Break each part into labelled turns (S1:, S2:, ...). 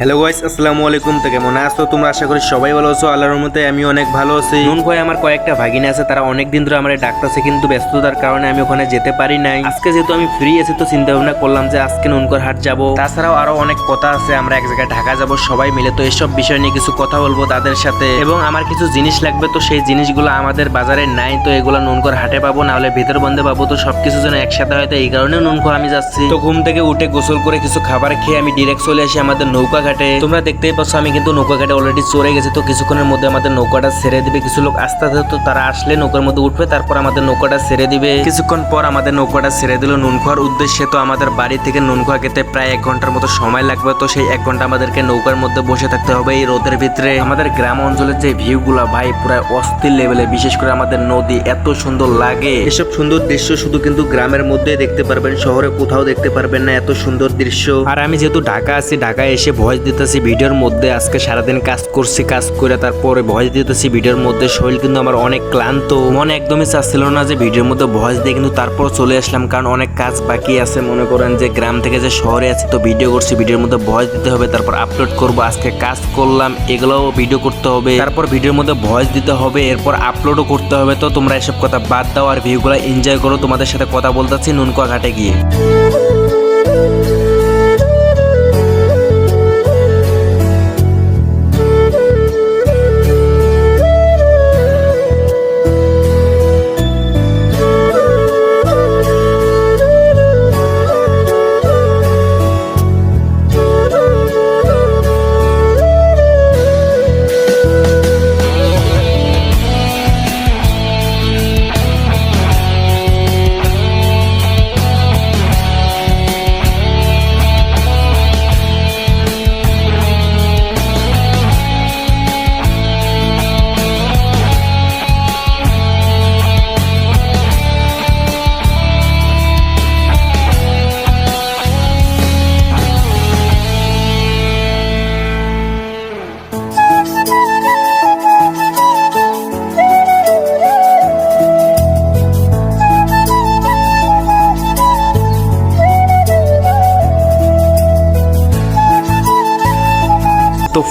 S1: Hello guys আসসালামু আলাইকুম। তো কেমন আছো? তোমরা আশা করি সবাই ভালো আছো। আল্লাহর মতে আমি অনেক ভালো আছি। নুন ভাই আমার কয়েকটা ভাগিনা আছে, তারা অনেক দিন ধরে আমার ডাকতেছে, কিন্তু ব্যস্ততার কারণে আমি ওখানে যেতে পারি নাই। আজকে যেহেতু আমি ফ্রি আছি, তো চিন্তা ভাবনা করলাম যে আজকে নুনকর হাট যাব। তাছাড়াও আরও অনেক কথা আছে, আমরা এক জায়গায় ঢাকা যাব, সবাই মিলে তো এসব বিষয় নিয়ে কিছু কথা বলব তাদের সাথে। এবং আমার কিছু জিনিস লাগবে, তো সেই জিনিসগুলো আমাদের বাজারে নাই, তো এগুলো নুনকর হাটে পাবো না হলে ভিতর বন্ধে পাবো, তো সবকিছু যেন একসাথে হয়তো এই কারণে নুনকো আমি যাচ্ছি। তো ঘুম থেকে উঠে গোসল করে কিছু খাবার খেয়ে আমি ডিরেক্ট চলে আসি আমাদের নৌকা ঘাটে তোমরা দেখতেই পাচ্ছ, আমি কিন্তু নৌকা ঘাটে অলরেডি চড়ে গেছি। তো কিছুক্ষণের মধ্যে আমাদের নৌকাটা ছেড়ে দিবে। কিছু লোক আস্তে আস্তে তো তারা আসলে নৌকার মধ্যে উঠবে, তারপর আমাদের নৌকাটা ছেড়ে দিবে। কিছুক্ষণ পর আমাদের নৌকাটা ছেড়ে দিল নুনখোয়ার উদ্দেশ্যে। তো আমাদের বাড়ি থেকে নুনখোয়া খেতে প্রায় এক ঘণ্টার মতো সময় লাগবে। তো সেই এক ঘণ্টা আমাদেরকে নৌকার মধ্যে বসে থাকতে হবে এই রোদের ভিতরে। আমাদের গ্রাম অঞ্চলের যে ভিউ গুলা ভাই, পুরো অস্থির লেভেলে বিশেষ করে আমাদের নদী এত সুন্দর লাগে। এসব সুন্দর দৃশ্য শুধু কিন্তু গ্রামের মধ্যে দেখতে পারবেন, শহরে কোথাও দেখতে পারবেন না এত সুন্দর দৃশ্য। আর আমি যেহেতু ঢাকা আছি, ঢাকায় এসে ভয়েস দিতেছি ভিডিওর মধ্যে, আজকে সারাদিন কাজ করছি, কাজ করে তারপরে ভয়েস দিতেছি ভিডিওর মধ্যে। শরীর কিন্তু আমার অনেক ক্লান্ত। মনে একদমই চাচ্ছিল না যে ভিডিওর মধ্যে ভয়েস দিয়ে কিন্তু তারপর চলে আসলাম, কারণ অনেক কাজ বাকি আছে। মনে করেন যে গ্রাম থেকে যে শহরে আছে, তো ভিডিও করছি, ভিডিওর মধ্যে ভয়েস দিতে হবে, তারপর আপলোড করব, আজকে কাজ করলাম, এগুলোও ভিডিও করতে হবে। তারপর ভিডিওর মধ্যে ভয়েস দিতে হবে, এরপর আপলোডও করতে হবে। তো তোমরা এসব কথা বাদ দাও আর ভিউগুলো এনজয় করো। তোমাদের সাথে কথা বলতেছি নুনকুয়া ঘাটে গিয়ে।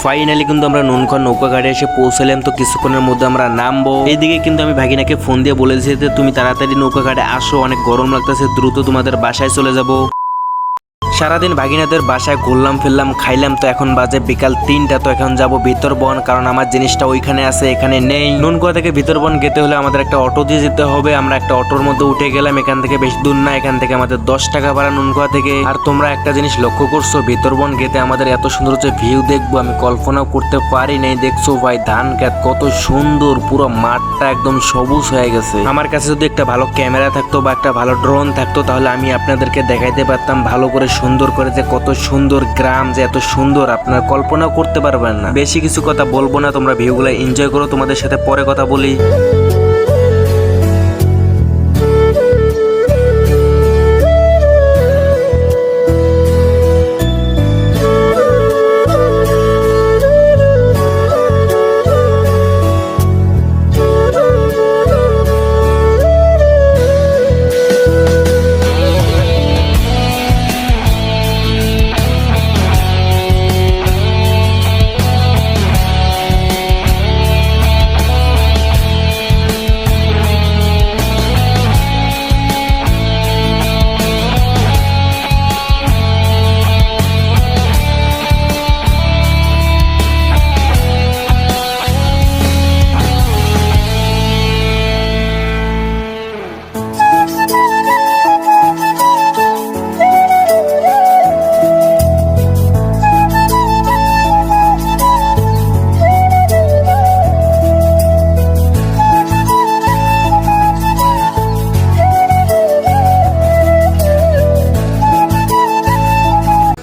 S1: ফাইনালি কিন্তু আমরা নুনখন নৌকা ঘাটে এসে পৌঁছালাম, তো কিছুক্ষণের মধ্যে আমরা নামবো। এইদিকে কিন্তু আমি ভাগিনাকে ফোন দিয়ে বলে দিয়েছি যে, তুমি তাড়াতাড়ি নৌকা ঘাটে আসো, অনেক গরম লাগতেছে, দ্রুত তোমাদের বাসায় চলে যাব। সারাদিন ভাগিনাদের বাসায় ঘুরলাম, ফিরলাম, খাইলাম তো এখন বাজে বিকাল তিনটা, তো এখন যাব ভিতরবন কারণ আমার জিনিসটা ওইখানে আছে, এখানে নেই। নুনকুয়া থেকে ভিতরবন যেতে হলে আমাদের একটা অটো দিয়ে যেতে হবে। আমরা একটা অটোর মধ্যে উঠে গেলাম, এখান থেকে বেশি দূর না, এখান থেকে আমাদের দশ টাকা ভাড়া নুনকুয়া থেকে। আর তোমরা একটা জিনিস লক্ষ্য করছ ভিতরবন গেতে আমাদের এত সুন্দর হচ্ছে ভিউ দেখব, আমি কল্পনাও করতে পারি নাই। দেখছ ভাই, ধান খেত কত সুন্দর, পুরো মাঠটা একদম সবুজ হয়ে গেছে। আমার কাছে যদি একটা ভালো ক্যামেরা থাকতো বা একটা ভালো ড্রোন থাকতো, তাহলে আমি আপনাদেরকে দেখাইতে পারতাম, ভালো করে সুন্দর করে যে কত সুন্দর গ্রাম, যে এত সুন্দর, আপনার কল্পনা করতে পারবেন না। বেশি কিছু কথা বলব না, তোমরা ভিউগুলো এনজয় করো, তোমাদের সাথে পরে কথা বলি।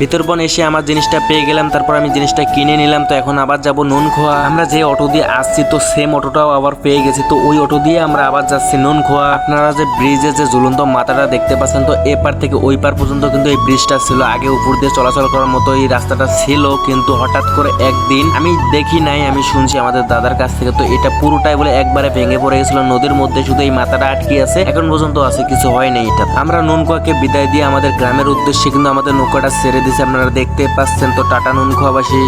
S1: ভিতরবন এসে আমার জিনিসটা পেয়ে গেলাম, তারপর আমি জিনিসটা কিনে নিলাম, তো এখন আবার যাব নুন খোয়া আমরা যে অটো দিয়ে আসছি, তো সেম অটোটাও আবার পেয়ে গেছি, তো ওই অটো দিয়ে আমরা আবার যাচ্ছি নুন খোয়া আপনারা যে ব্রিজের যে ঝুলন্ত মাথাটা দেখতে পাচ্ছেন, তো এপার থেকে ওই পার পর্যন্ত কিন্তু এই ব্রিজটা ছিল। আগে উপর দিয়ে চলাচল করার মতো এই রাস্তাটা ছিল, কিন্তু হঠাৎ করে একদিন, আমি দেখি নাই, আমি শুনছি আমাদের দাদার কাছ থেকে, তো এটা পুরোটাই বলে একবারে ভেঙে পড়ে গেছিল। নদীর মধ্যে শুধু এই মাথাটা আটকে আছে, এখন পর্যন্ত আছে, কিছু হয় নাই এটা। আমরা নুনকুয়াকে বিদায় দিয়ে আমাদের গ্রামের উদ্দেশ্যে কিন্তু আমাদের নৌকাটা ছেড়ে দিচ্ছি আপনারা দেখতে পাচ্ছেন তো টাটা নুন খোয়াবাসী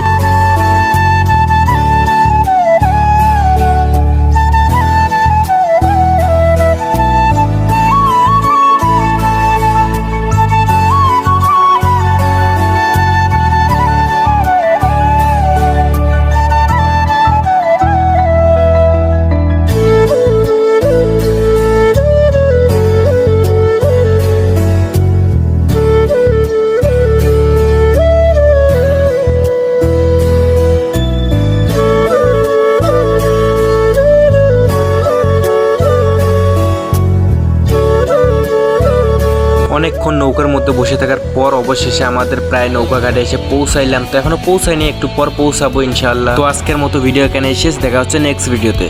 S1: অনেকক্ষণ নৌকার মধ্যে বসে থাকার পর অবশেষে আমাদের প্রায় নৌকা ঘাটে এসে পৌঁছাইলাম। তো এখনও পৌঁছাইনি একটু পর পৌঁছাবো ইনশাল্লাহ তো আজকের মতো ভিডিও এখানে শেষ, দেখা হচ্ছে নেক্সট ভিডিওতে